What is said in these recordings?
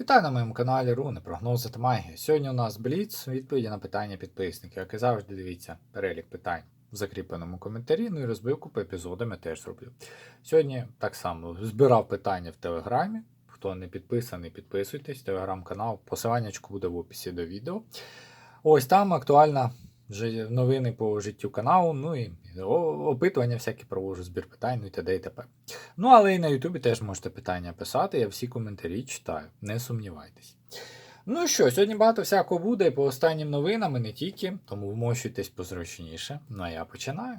Вітаю на моєму каналі Руни, прогнози та магія. Сьогодні у нас Бліц, відповіді на питання підписників. Як і завжди, дивіться перелік питань в закріпленому коментарі, ну і розбивку по епізодам я теж зроблю. Сьогодні так само збирав питання в Телеграмі. Хто не підписаний, підписуйтесь, телеграм-канал, посиланнячку буде в описі до відео. Ось там актуальна новини по життю каналу, ну і опитування всякі проводжу, збір питань, ну і т.д. і т.п. Ну, але і на Ютубі теж можете питання писати, я всі коментарі читаю, не сумнівайтесь. Ну що, сьогодні багато всякого буде по останнім новинам і не тільки, тому вмощуйтесь позручніше. Ну а я починаю.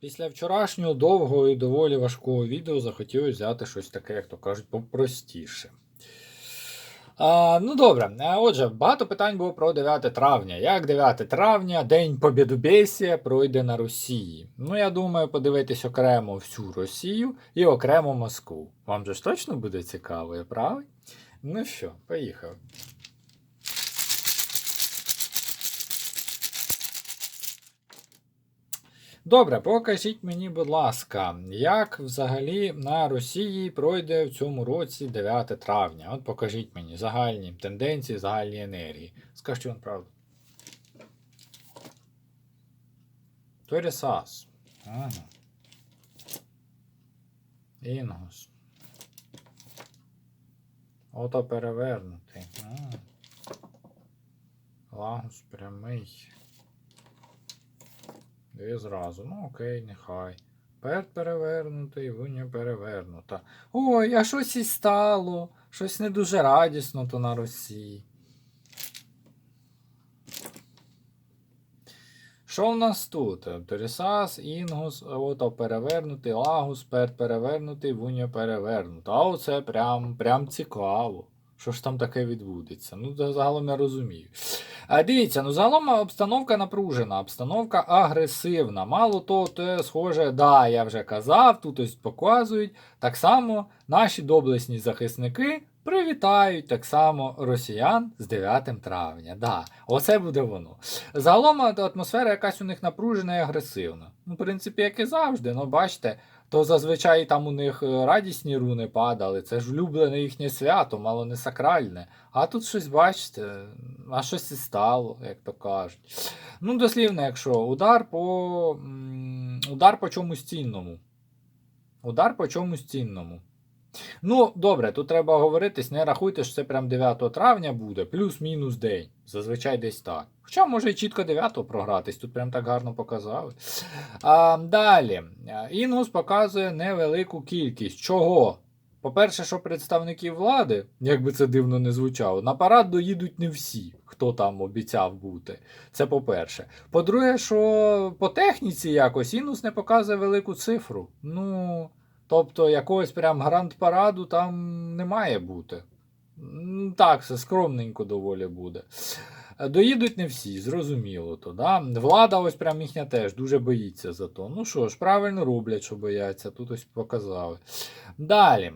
Після вчорашнього довгого і доволі важкого відео захотілося взяти щось таке, як то кажуть, попростіше. А, ну добре, отже, багато питань було про 9 травня. Як 9 травня, День Побєдобєсія пройде на Росії? Ну, я думаю, подивитись окремо всю Росію і окремо Москву. Вам же ж точно буде цікаво, я правий? Ну що, поїхали. Добре, покажіть мені, будь ласка, як взагалі на Росії пройде в цьому році 9 травня? От покажіть мені загальні тенденції, загальні енергії. Скажіть вам правду. Торісас. Ага. Інгус. Ото перевернутий. Лагус прямий. Дві зразу. Ну окей, нехай. Перт перевернутий, вуня перевернута. Ой, а щось і стало. Щось не дуже радісно то на Росії. Що в нас тут? Торісас, Інгус, ото перевернутий, Лагус, перт перевернутий, вуня перевернута. А оце прям, прям цікаво. Що ж там таке відбудеться? Ну, загалом я розумію. А дивіться, ну загалом обстановка напружена, обстановка агресивна. Мало того, те схоже, да, я вже казав, тут ось показують. Так само наші доблесні захисники привітають так само росіян з 9 травня. Да, оце буде воно. Загалом атмосфера якась у них напружена і агресивна. Ну, в принципі, як і завжди, ну бачите. То зазвичай там у них е, радісні руни падали, це ж улюблене їхнє свято, мало не сакральне. А тут щось, бачите, а щось і стало, як то кажуть. Ну, дослівно, якщо удар по удар по чомусь цінному. Удар по чомусь цінному. Ну, добре, тут треба говоритись, не рахуйте, що це прям 9 травня буде, плюс-мінус день. Зазвичай десь так. Хоча, може, і чітко 9 програтись, тут прям так гарно показали. А, далі. Інгус показує невелику кількість. Чого? По-перше, що представники влади, як би це дивно не звучало, на парад доїдуть не всі, хто там обіцяв бути. Це по-перше. По-друге, що по техніці якось Інус не показує велику цифру. Ну, тобто, якогось прям гранд-параду там не має бути. Так, все скромненько доволі буде. Доїдуть не всі, зрозуміло то. Да? Влада ось прям їхня теж дуже боїться за то. Ну що ж, правильно роблять, що бояться, тут ось показали. Далі.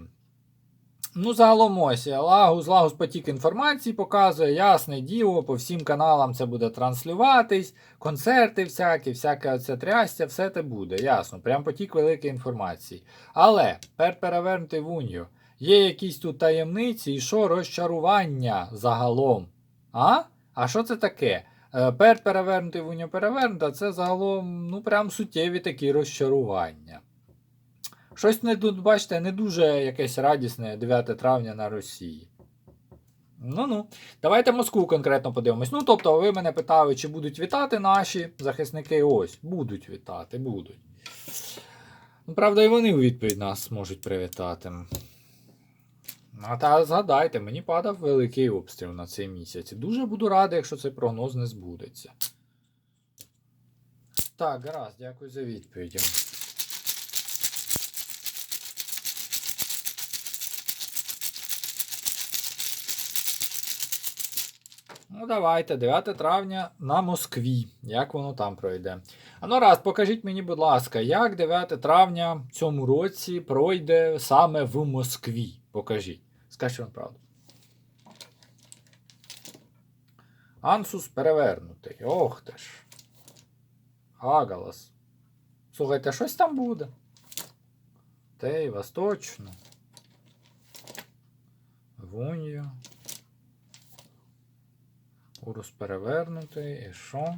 Ну, загалом ось Лагус, Лагус потік інформації показує, ясне діло, по всім каналам це буде транслюватись, концерти всякі, всяке оце трястя, все це буде, ясно. Прям потік великої інформації. Але, пер перевернутий в унію, є якісь тут таємниці і що розчарування загалом. А? А що це таке? Е, Пер перевернутий в унію перевернута, це загалом, ну, прям суттєві такі розчарування. Щось не тут, бачите, не дуже якесь радісне 9 травня на Росії. Ну ну, давайте Москву конкретно подивимось. Ну, тобто, ви мене питали, чи будуть вітати наші захисники. Ось, будуть вітати, будуть. Ну, правда, і вони у відповідь нас можуть привітати. А та згадайте, мені падав великий обстріл на цей місяць. Дуже буду радий, якщо цей прогноз не збудеться. Так, гаразд, дякую за відповіді. Ну, давайте, 9 травня на Москві. Як воно там пройде? А ну раз, покажіть мені, будь ласка, як 9 травня в цьому році пройде саме в Москві? Покажіть. Скажіть вам правду. Ансус перевернутий. Ох ти ж. Агалас. Слухайте, щось там буде. Тейвас, точно. Вуньо. Урус перевернутий. І що?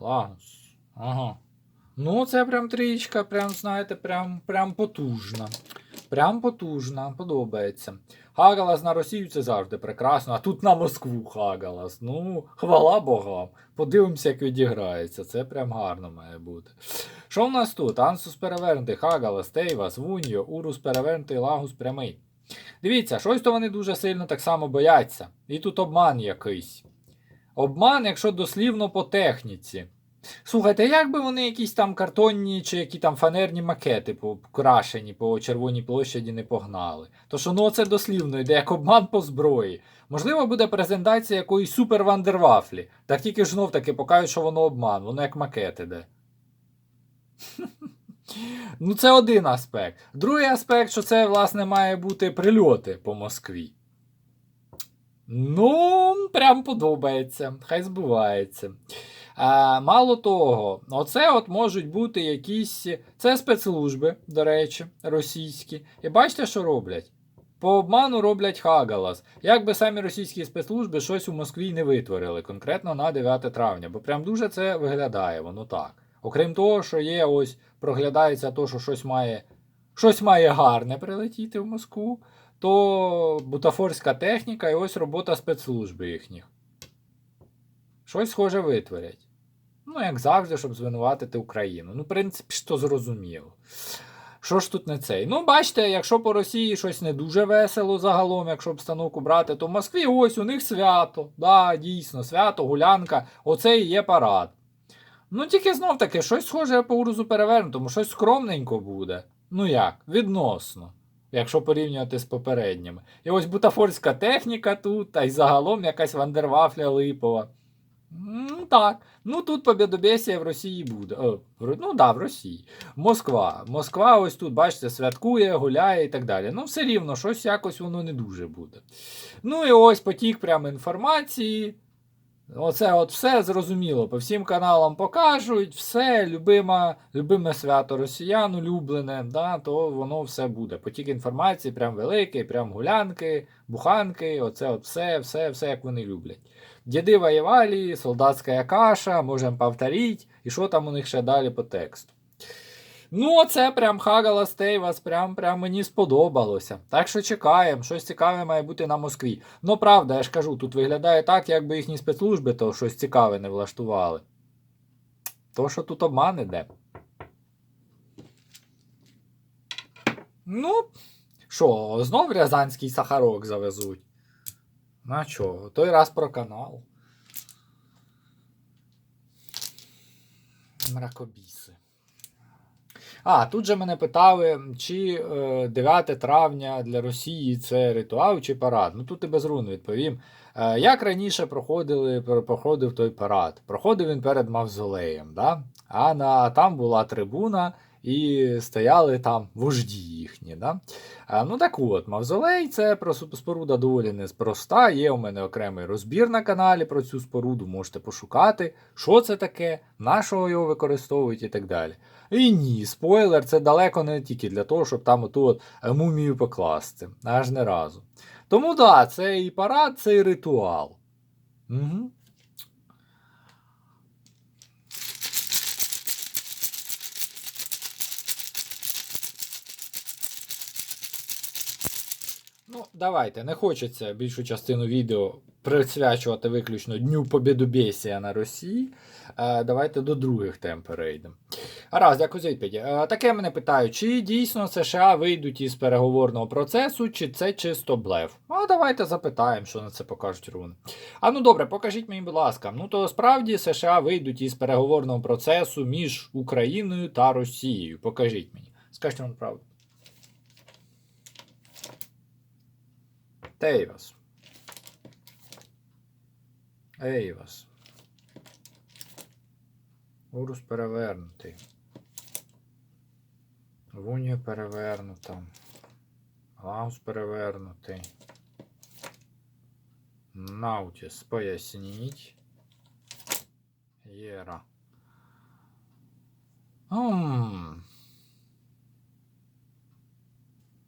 Лагус. Ага. Ну, це прям трічка, прям, знаєте, прям, прям потужна. Прям потужна, подобається. Хагалас на Росію це завжди прекрасно, а тут на Москву Хагалас. Ну, хвала богам. Подивимося, як відіграється. Це прям гарно має бути. Що в нас тут? Ансус перевернутий, Хагалас, Тейвас, Вуньо, Урус перевернутий, Лагус прямий. Дивіться, щось то вони дуже сильно так само бояться. І тут обман якийсь. Обман, якщо дослівно по техніці. Слухайте, як би вони якісь там картонні чи які там фанерні макети покрашені по Червоній площаді не погнали. То що ну це дослівно йде як обман по зброї. Можливо, буде презентація якоїсь супер вандервафлі. Так тільки ж знов таки покажуть, що воно обман, воно як макет іде. Ну, це один аспект. Другий аспект, що це, власне, має бути прильоти по Москві. Ну, прям подобається. Хай збувається. А, Мало того, оце от можуть бути якісь. Це спецслужби, до речі, російські. І бачите, що роблять? По обману роблять Хагалас. Як би самі російські спецслужби щось у Москві не витворили, конкретно на 9 травня, бо прям дуже це виглядає, воно так. Окрім того, що є ось проглядається то, що щось має щось має гарне прилетіти в Москву, то бутафорська техніка і ось робота спецслужби їхніх. Щось схоже витворять. Ну, як завжди, щоб звинуватити Україну. Ну, в принципі, що зрозуміло. Що ж тут не цей? Ну, бачите, якщо по Росії щось не дуже весело загалом, якщо обстановку брати, то в Москві ось у них свято. Да, дійсно, свято, гулянка, оце і є парад. Ну, тільки знов таки, щось схоже по урозу перевернутому, щось скромненько буде. Ну як, відносно, якщо порівнювати з попередніми. І ось бутафорська техніка тут, та й загалом якась вандервафля липова. Ну так. Ну тут побєдобєсія в Росії буде. О, ну да, в Росії. Москва. Москва ось тут, бачите, святкує, гуляє і так далі. Ну, все рівно, щось якось воно не дуже буде. Ну і ось потік прямо інформації. Оце от все зрозуміло. По всім каналам покажуть, все, любима, любиме свято росіян, улюблене, да, то воно все буде. Потік інформації, прям великий, прям гулянки, буханки, оце от все, все, все, як вони люблять. Діди воювали, солдатська каша, можемо повторити, і що там у них ще далі по тексту. Ну, це прям Хагала Стейвас, прям, прям мені сподобалося. Так що чекаємо, щось цікаве має бути на Москві. Ну, правда, я ж кажу, тут виглядає так, якби їхні спецслужби то щось цікаве не влаштували. То, що тут обман іде. Ну, що, знов Рязанський сахарок завезуть. На чого? Той раз про канал. Мракобіси. А, тут же мене питали, чи е, 9 травня для Росії це ритуал чи парад. Ну тут і без рун відповім. Е, як раніше проходили, проходив той парад? Проходив він перед мавзолеєм, да? а на, там була трибуна і стояли там вожді їхні. Да? А, ну так от, мавзолей це споруда доволі неспроста. Є у мене окремий розбір на каналі про цю споруду, можете пошукати, що це таке, на що його використовують і так далі. І ні, спойлер, це далеко не тільки для того, щоб там оту от е, мумію покласти. Аж не разу. Тому да, це і парад, це і ритуал. Угу. Ну, давайте, не хочеться більшу частину відео присвячувати виключно Дню Побєдобєсія на Росії. Е, давайте до других тем перейдемо. Раз, дякую за відповідь. Е, таке мене питають, чи дійсно США вийдуть із переговорного процесу, чи це чисто блеф? А давайте запитаємо, що на це покажуть руни. А ну добре, покажіть мені, будь ласка. Ну то справді США вийдуть із переговорного процесу між Україною та Росією. Покажіть мені. Скажіть вам правду. Тейвас. Ейвас. Урус перевернутий. Вунья перевернута. Гаус перевернутий. Наутіс, поясніть. Єра. М.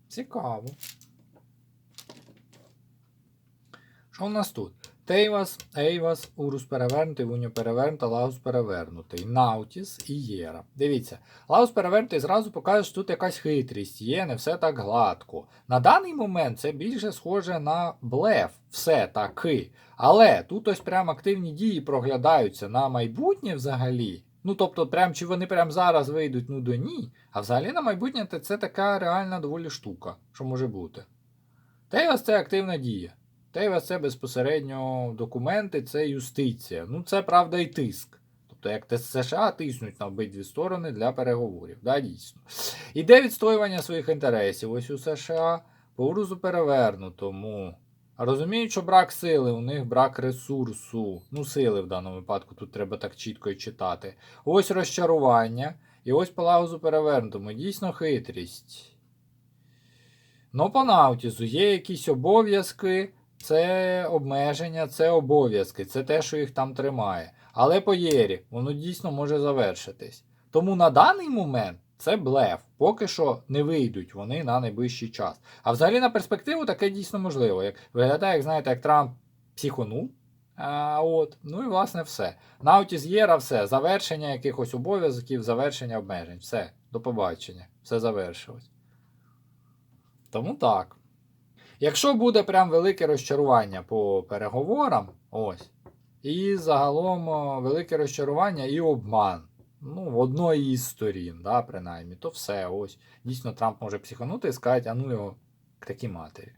Цікаво. Що в нас тут? Тейвас, Ейвас, Урус перевернутий, Вуньо перевернута, Лагус перевернутий, Наутіс і Єра. Дивіться, Лагус перевернутий зразу покаже, що тут якась хитрість є, не все так гладко. На даний момент це більше схоже на блеф, все таки. Але тут ось прям активні дії проглядаються на майбутнє взагалі. Ну, тобто, прям чи вони прям зараз вийдуть, ну до ні. А взагалі на майбутнє це така реальна доволі штука, що може бути. Тейвас це активна дія. Тейвас це безпосередньо документи, це юстиція. Ну, це правда і тиск. Тобто, як те США тиснуть на обидві сторони для переговорів. Да, дійсно. Іде відстоювання своїх інтересів. Ось у США по урузу перевернутому. Розуміють, що брак сили, у них брак ресурсу. Ну, сили в даному випадку, тут треба так чітко і читати. Ось розчарування. І ось по лагузу перевернутому. Дійсно хитрість. Ну, по Наутізу є якісь обов'язки, це обмеження, це обов'язки, це те, що їх там тримає. Але по Єрі воно дійсно може завершитись. Тому на даний момент це блеф. Поки що не вийдуть вони на найближчий час. А взагалі на перспективу таке дійсно можливо. Як виглядає, як знаєте, як Трамп психонув. А, от, ну і власне все. Наутіс Єра, все. Завершення якихось обов'язків, завершення обмежень. Все, до побачення. Все завершилось. Тому так. Якщо буде прям велике розчарування по переговорам, ось. І загалом велике розчарування і обман. Ну, в одної із сторін, да, принаймні, то все. Ось. Дійсно, Трамп може психанути і сказати, а ну його к такій матері.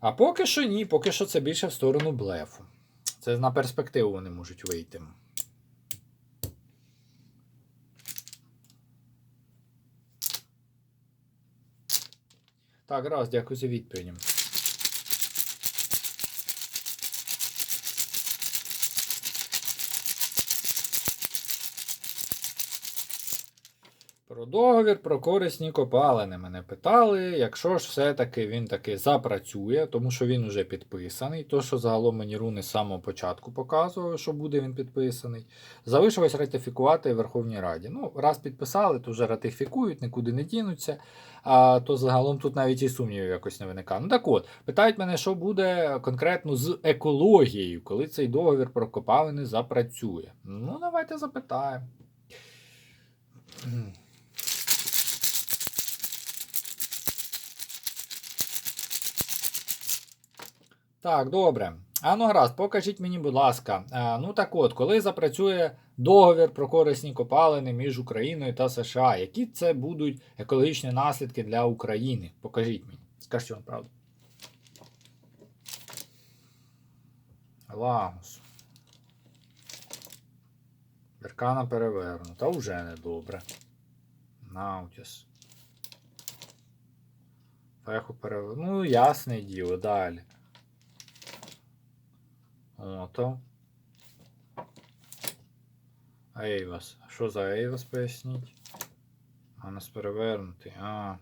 А поки що ні, поки що це більше в сторону блефу. Це на перспективу вони можуть вийти. Так, раз, дякую за відповідь. Про договір про корисні копалини мене питали. Якщо ж все-таки він таки запрацює, тому що він вже підписаний, то що загалом мені руни з самого початку показували, що буде він підписаний. Залишилось ратифікувати Верховній Раді. Ну, раз підписали, то вже ратифікують, нікуди не дінуться. А то загалом тут навіть і сумнівів якось не виникає. Ну так от, питають мене, що буде конкретно з екологією, коли цей договір про копалини запрацює. Ну, давайте запитаємо. Так, добре. А ну гаразд, покажіть мені, будь ласка. А, ну так от, коли запрацює договір про корисні копалини між Україною та США, які це будуть екологічні наслідки для України? Покажіть мені. Скажіть вам правду. Лагус. Беркана перевернута. Уже недобре. Наутіс. Феху перевернута. Ну, ясне діло, далі. Ото. Ейвас. Що за Ейвас поясніть? А нас перевернути. А.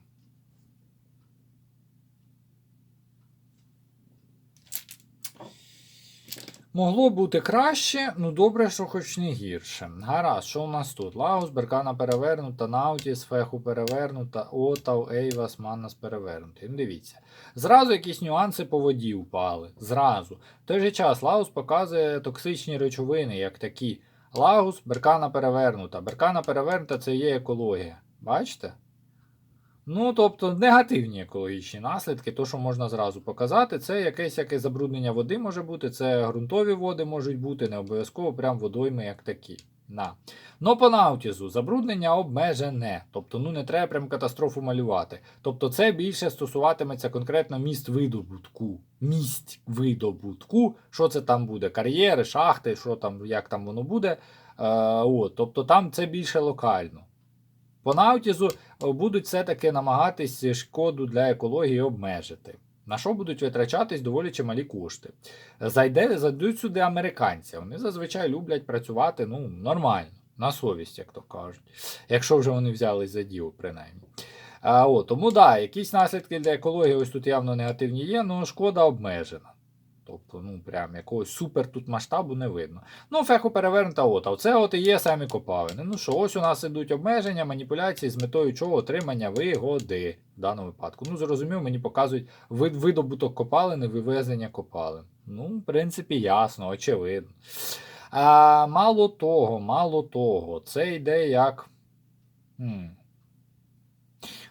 Могло бути краще, ну добре, що хоч не гірше. Гаразд, що у нас тут? Лагус, Беркана перевернута, Наутіс, Феху перевернута, Отав, Ейвас, Маннас перевернутий. Ну дивіться. Зразу якісь нюанси по воді впали. Зразу. В той же час Лагус показує токсичні речовини, як такі. Лагус, Беркана перевернута. Беркана перевернута це є екологія. Бачите? Ну, тобто негативні екологічні наслідки, то, що можна зразу показати, це якесь якесь забруднення води може бути, це ґрунтові води можуть бути, не обов'язково прям водойми як такі. На. Но по наутізу забруднення обмежене. Тобто, ну не треба прям катастрофу малювати. Тобто, це більше стосуватиметься конкретно міст видобутку. Місць видобутку. Що це там буде? Кар'єри, шахти, що там, як там воно буде. Е, от, тобто там це більше локально. По наутізу е, будуть все-таки намагатись шкоду для екології обмежити. На що будуть витрачатись доволі чималі кошти. Зайде, зайдуть сюди американці. Вони зазвичай люблять працювати ну, нормально, на совість, як то кажуть. Якщо вже вони взялись за діло, принаймні. А, о, тому да, якісь наслідки для екології ось тут явно негативні є, але шкода обмежена. Тобто, ну прям якогось супер тут масштабу не видно. Ну, феху перевернута от, а оце от і є самі копалини. Ну що, ось у нас ідуть обмеження, маніпуляції з метою чого отримання вигоди в даному випадку. Ну, зрозумів, мені показують вид, видобуток копалини, вивезення копалин. Ну, в принципі, ясно, очевидно. А, мало того, мало того, це йде як.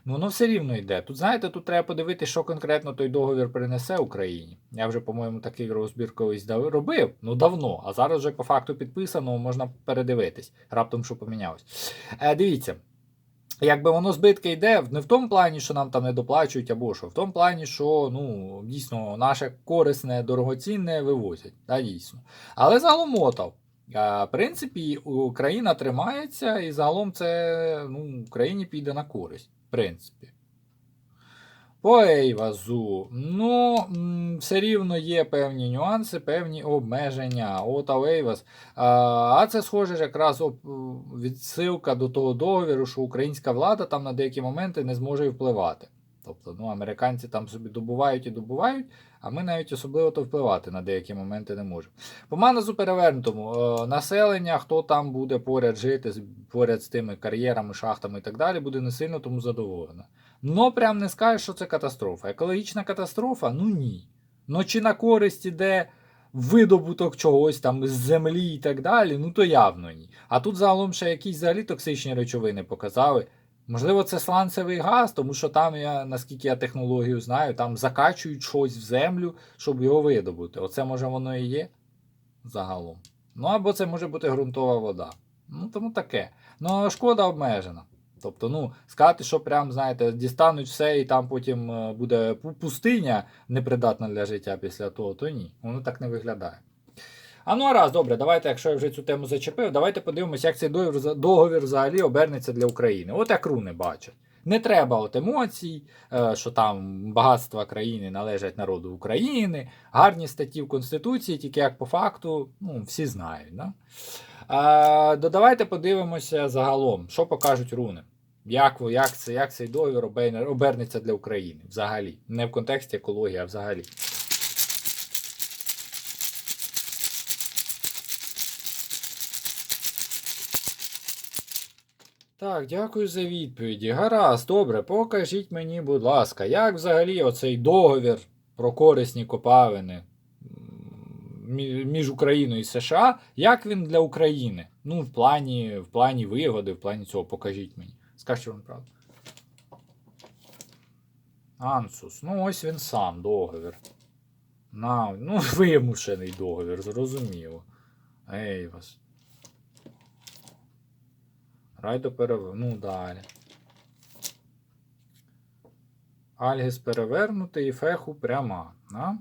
Ну, воно все рівно йде. Тут, знаєте, тут треба подивитися, що конкретно той договір принесе Україні. Я вже, по-моєму, такий розбір колись робив, ну давно, а зараз вже по факту підписано, можна передивитись. Раптом що помінялось. Е, дивіться. Якби воно збитки йде не в тому плані, що нам там не доплачують або що, в тому плані, що ну, дійсно наше корисне, дорогоцінне вивозять. Да, дійсно. Але загалом мотав. В принципі, Україна тримається, і загалом це ну, Україні піде на користь. Принципі. По Ейвазу. Ну, все рівно є певні нюанси, певні обмеження. От Ейваз. А, це схоже ж якраз відсилка до того договіру, що українська влада там на деякі моменти не зможе впливати. Тобто, ну, американці там собі добувають і добувають, а ми навіть особливо то впливати на деякі моменти не можемо. По Маназу перевернутому, е, населення, хто там буде поряд жити, поряд з тими кар'єрами, шахтами і так далі, буде не сильно тому задоволена. Ну, прям не скажеш, що це катастрофа. Екологічна катастрофа? Ну ні. Ну чи на користь іде видобуток чогось там з землі і так далі, ну то явно ні. А тут загалом ще якісь взагалі токсичні речовини показали. Можливо, це сланцевий газ, тому що там я, наскільки я технологію знаю, там закачують щось в землю, щоб його видобути. Оце може воно і є загалом. Ну або це може бути ґрунтова вода. Ну тому таке. Ну шкода обмежена. Тобто, ну, сказати, що прям, знаєте, дістануть все і там потім е, буде пустиня непридатна для життя після того, то ні. Воно так не виглядає. А ну а раз, добре, давайте, якщо я вже цю тему зачепив, давайте подивимося, як цей договір, взагалі обернеться для України. От як руни бачать. Не треба от емоцій, е, що там багатства країни належать народу України, гарні статті в Конституції, тільки як по факту, ну, всі знають. Да? А, то давайте подивимося загалом, що покажуть руни. Як, як, це, як цей договір оберне- обернеться для України взагалі. Не в контексті екології, а взагалі. Так, дякую за відповіді. Гаразд, добре, покажіть мені, будь ласка, як взагалі оцей договір про корисні копавини між Україною і США, як він для України? Ну, в плані, в плані вигоди, в плані цього, покажіть мені. Скажіть вам правду. Ансус, ну ось він сам договір. На, ну, вимушений договір, зрозуміло. Ей вас. Райдо перев... Ну, далі. Альгіс перевернутий і феху пряма. Да?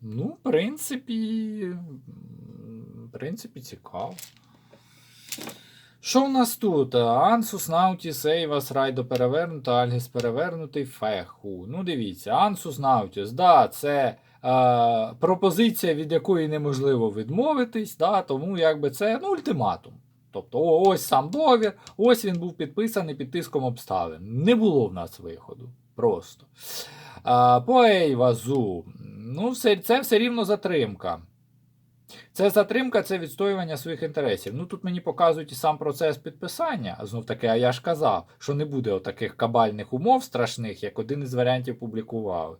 Ну, в принципі. В принципі, цікаво. Що в нас тут? Ансус, Наутіс, Ейвас, Райдо перевернута, Альгіс перевернутий, Феху. Ну, дивіться, Ансус, Наутіс, да, це е, пропозиція, від якої неможливо відмовитись, да, тому якби це ну, ультиматум. Тобто, ось сам договір, ось він був підписаний під тиском обставин. Не було в нас виходу. Просто. А, по Ейвазу. Ну, це все рівно затримка. Це затримка, це відстоювання своїх інтересів. Ну тут мені показують і сам процес підписання. Знов таки, а я ж казав, що не буде отаких кабальних умов страшних, як один із варіантів публікували.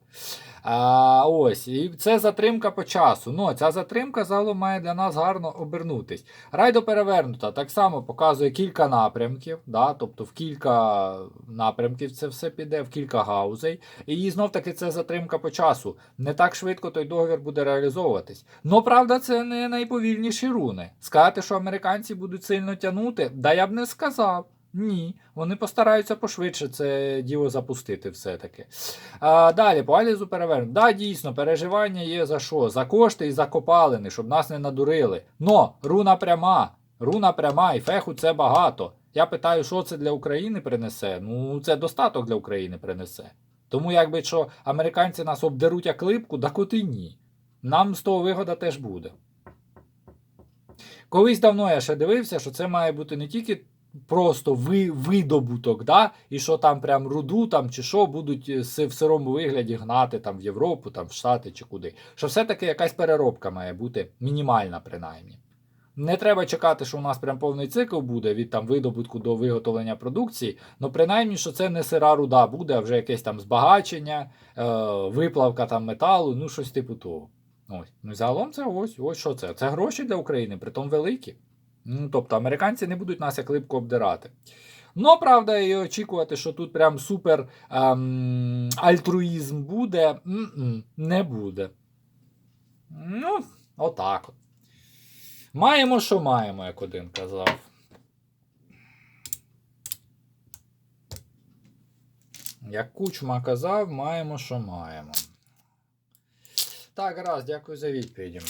А, ось, і це затримка по часу. Ну, ця затримка загалом має для нас гарно обернутись. Райдо перевернута так само показує кілька напрямків, да, тобто в кілька напрямків це все піде, в кілька гаузей. І знов таки це затримка по часу. Не так швидко той договір буде реалізовуватись. Ну, правда, це не найповільніші руни. Сказати, що американці будуть сильно тягнути, да я б не сказав. Ні, вони постараються пошвидше це діло запустити все-таки. А, далі, по Алізу перевернути. Да, дійсно, переживання є за що? За кошти і за копалини, щоб нас не надурили. Но руна пряма, руна пряма, і феху це багато. Я питаю, що це для України принесе? Ну, це достаток для України принесе. Тому, якби що американці нас обдеруть як липку, так от і ні. Нам з того вигода теж буде. Колись давно я ще дивився, що це має бути не тільки просто ви, видобуток, да? і що там прям руду там, чи що будуть е, в сирому вигляді гнати там, в Європу, там, в Штати чи куди. Що все-таки якась переробка має бути мінімальна, принаймні. Не треба чекати, що у нас прям повний цикл буде від там видобутку до виготовлення продукції. Ну, принаймні, що це не сира руда буде, а вже якесь там збагачення, е, виплавка там металу, ну щось типу того. Ось. Ну, загалом це ось, ось що це. Це гроші для України, притом великі. Ну, тобто американці не будуть нас як липко обдирати. Ну, правда, і очікувати, що тут прям супер ем, альтруїзм буде, м-м, не буде. Ну, отак от. Маємо, що маємо, як один казав. Як кучма казав, маємо, що маємо. Так, раз, дякую за відповіді.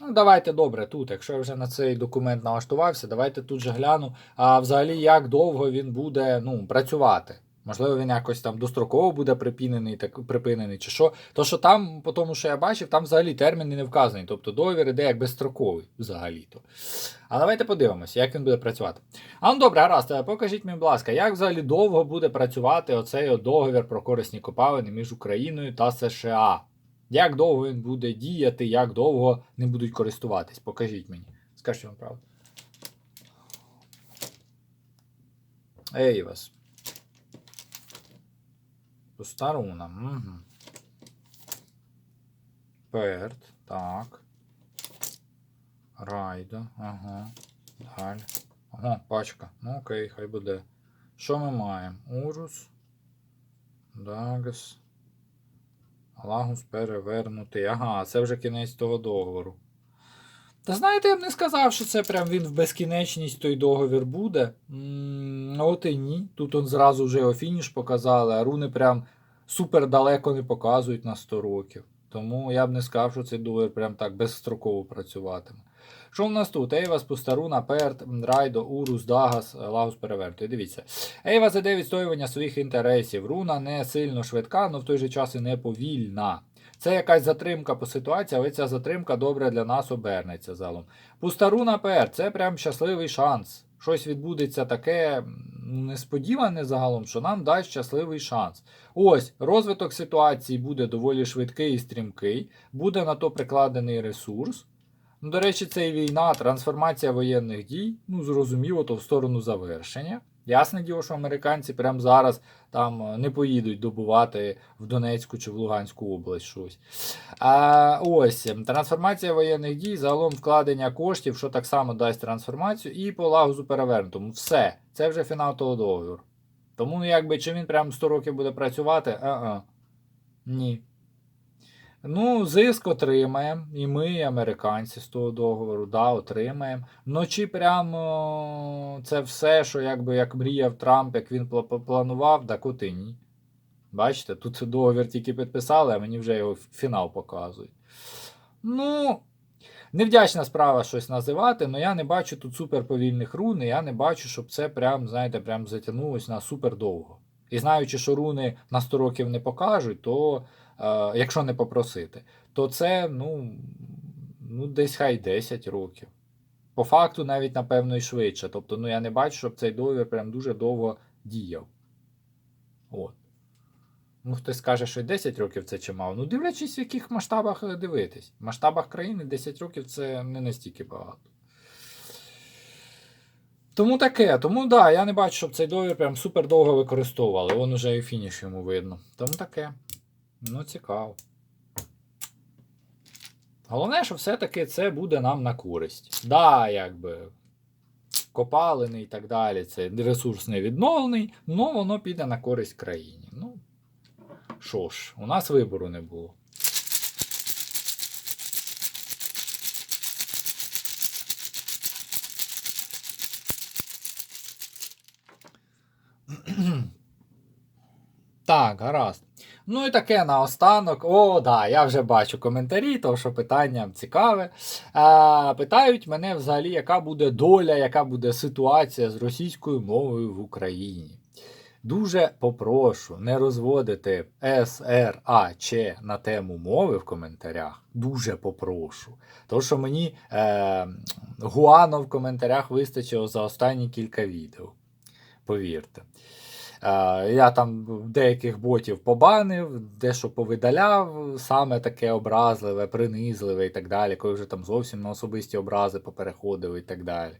Ну, давайте добре тут. Якщо я вже на цей документ налаштувався, давайте тут же гляну. А взагалі, як довго він буде ну, працювати. Можливо, він якось там достроково буде припинений, так, припинений, чи що. То, що там, по тому, що я бачив, там взагалі терміни не вказані. Тобто договір іде як безстроковий взагалі-то. А давайте подивимося, як він буде працювати. А ну добре, гаразд, е, покажіть мені, будь ласка, як взагалі довго буде працювати оцей договір про корисні копалини між Україною та США? Як довго він буде діяти, як довго не будуть користуватись? Покажіть мені. Скажіть вам правду. Ей вас. Постаруна. Угу. Перт. Так. Райдо. Ага. Далі. Ага, пачка. Ну окей, хай буде. Що ми маємо? Урус. Дагас. Лагус перевернутий. Ага, це вже кінець того договору. Та знаєте, я б не сказав, що це прям він в безкінечність той договір буде. М, От і ні. Тут он зразу вже його фініш показали, а руни прям супер далеко не показують на 100 років. Тому я б не сказав, що цей договір прям так безстроково працюватиме. Що в нас тут? Ейвас, Пустаруна, Перт, Райдо, Урус, Дагас, Лагус перевертує. Дивіться. Ейвас іде відстоювання своїх інтересів. Руна не сильно швидка, але в той же час і не повільна. Це якась затримка по ситуації, але ця затримка добре для нас обернеться залом. Пустаруна Пер, це прям щасливий шанс. Щось відбудеться таке несподіване загалом, що нам дасть щасливий шанс. Ось, розвиток ситуації буде доволі швидкий і стрімкий, буде на то прикладений ресурс. Ну, до речі, це і війна, трансформація воєнних дій, ну, зрозуміло, то в сторону завершення. Ясне діло, що американці прямо зараз там е, не поїдуть добувати в Донецьку чи в Луганську область щось. А, ось трансформація воєнних дій, загалом вкладення коштів, що так само дасть трансформацію, і по лагузу перевернутому. Все, це вже фінал того договору. Тому, ну, якби чи він прям 100 років буде працювати, а-а. Ні. Ну, зиск отримаємо, і ми, і американці з того договору, да, отримаємо. Чи прямо це все, що якби як мріяв Трамп, як він планував, так от і ні. Бачите, тут договір тільки підписали, а мені вже його фінал показують. Ну, невдячна справа щось називати, але я не бачу тут суперповільних рун, і я не бачу, щоб це прям, знаєте, прям затягнулося на супер довго. І знаючи, що руни на 100 років не покажуть, то якщо не попросити, то це ну, ну, десь хай 10 років. По факту, навіть, напевно, і швидше. Тобто, ну, я не бачу, щоб цей договір прям дуже довго діяв. От. Ну, хтось скаже, що й 10 років це чимало. Ну, дивлячись, в яких масштабах е, дивитись. В масштабах країни 10 років це не настільки багато. Тому таке. Тому да, я не бачу, щоб цей договір прям супер довго використовували. Вон уже і фініш йому видно. Тому таке. Ну, цікаво. Головне, що все-таки це буде нам на користь. Да, якби копалини і так далі, це ресурс невідновлений, але воно піде на користь країні. Ну, що ж, у нас вибору не було. Так, гаразд. Ну і таке наостанок. О, да, я вже бачу коментарі, тому що питання цікаве. А, питають мене взагалі, яка буде доля, яка буде ситуація з російською мовою в Україні. Дуже попрошу не розводити С, Р, А, Ч на тему мови в коментарях. Дуже попрошу. Тому що мені е, гуано в коментарях вистачило за останні кілька відео. Повірте. Е, я там деяких ботів побанив, дещо повидаляв, саме таке образливе, принизливе і так далі, коли вже там зовсім на особисті образи попереходили і так далі.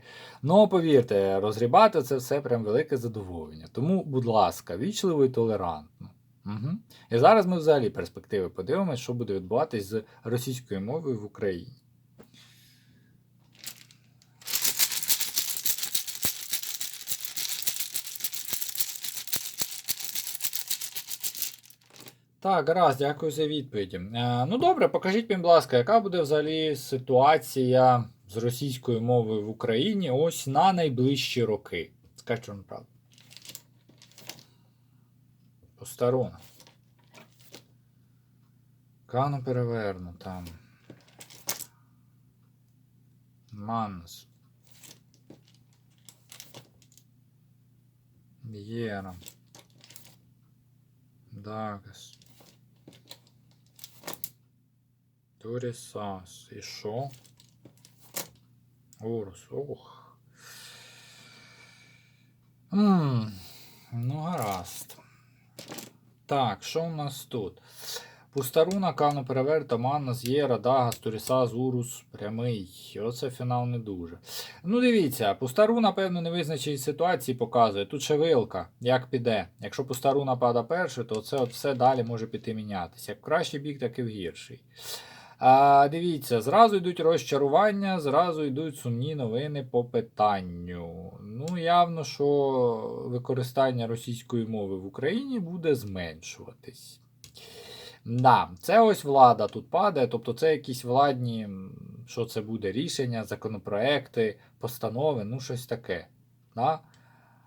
Ну, повірте, розгрібати це все прям велике задоволення. Тому, будь ласка, вічливо і толерантно. Угу. І зараз ми взагалі перспективи подивимося, що буде відбуватись з російською мовою в Україні. Так, гаразд, дякую за відповіді. Е, ну добре, покажіть будь ласка, яка буде взагалі ситуація з російською мовою в Україні ось на найближчі роки? Скажіть вам правду. Посторона. Кану переверну там. Манс. Єра. Дагас. Торісас. І що? Урус. Ох. Ммм. Ну, гаразд. Так, що у нас тут? Пустаруна, Кану Переверта, Маннас, Єра, Дагас, Торісас, Урус, прямий. Оце фінал не дуже. Ну, дивіться, Пустаруна, певно, не визначить ситуації показує. Тут ще вилка, як піде. Якщо Пустаруна пада перший, то це от все далі може піти мінятися. Як в кращий бік, так і в гірший. А, Дивіться, зразу йдуть розчарування, зразу йдуть сумні новини по питанню. Ну, явно, що використання російської мови в Україні буде зменшуватись. Да, це ось влада тут падає, тобто це якісь владні, що це буде, рішення, законопроекти, постанови, ну щось таке. Да?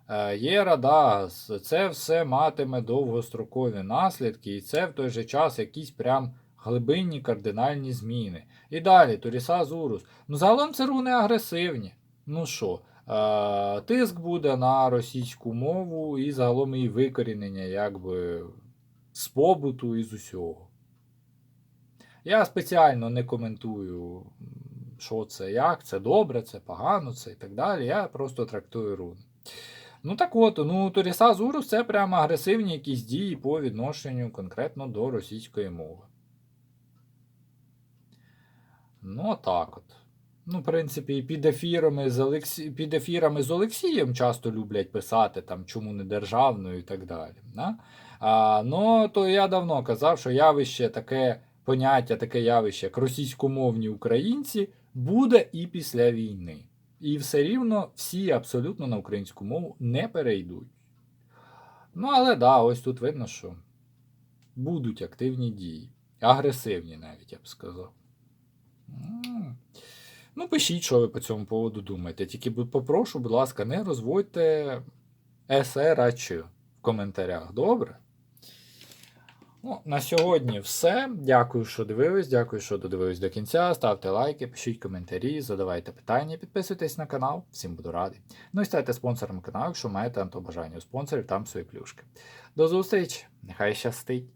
Е, Єра, да, с- це все матиме довгострокові наслідки, і це в той же час якісь прям глибинні кардинальні зміни. І далі, Туріса Зурус. Ну, загалом це руни агресивні. Ну що, е, тиск буде на російську мову і загалом її викорінення, якби з побуту і з усього. Я спеціально не коментую, що це, як, це добре, це погано, це і так далі. Я просто трактую руни. Ну так от, ну Торіса Зурус це прямо агресивні якісь дії по відношенню конкретно до російської мови. Ну, так от. Ну, в принципі, під ефірами з Олексі... під ефірами з Олексієм часто люблять писати, там, чому не державною і так далі. Да? А, ну, то я давно казав, що явище таке поняття, таке явище, як російськомовні українці, буде і після війни. І все рівно всі абсолютно на українську мову не перейдуть. Ну, але да, ось тут видно, що будуть активні дії. Агресивні навіть, я б сказав. Ну, пишіть, що ви по цьому поводу думаєте. Тільки попрошу, будь ласка, не розводьте СРАЧ в коментарях. Добре? Ну, на сьогодні все. Дякую, що дивились. Дякую, що додивились до кінця. Ставте лайки, пишіть коментарі, задавайте питання, підписуйтесь на канал. Всім буду радий. Ну і ставайте спонсором каналу, якщо маєте бажання у спонсорів, там свої плюшки. До зустрічі! Нехай щастить!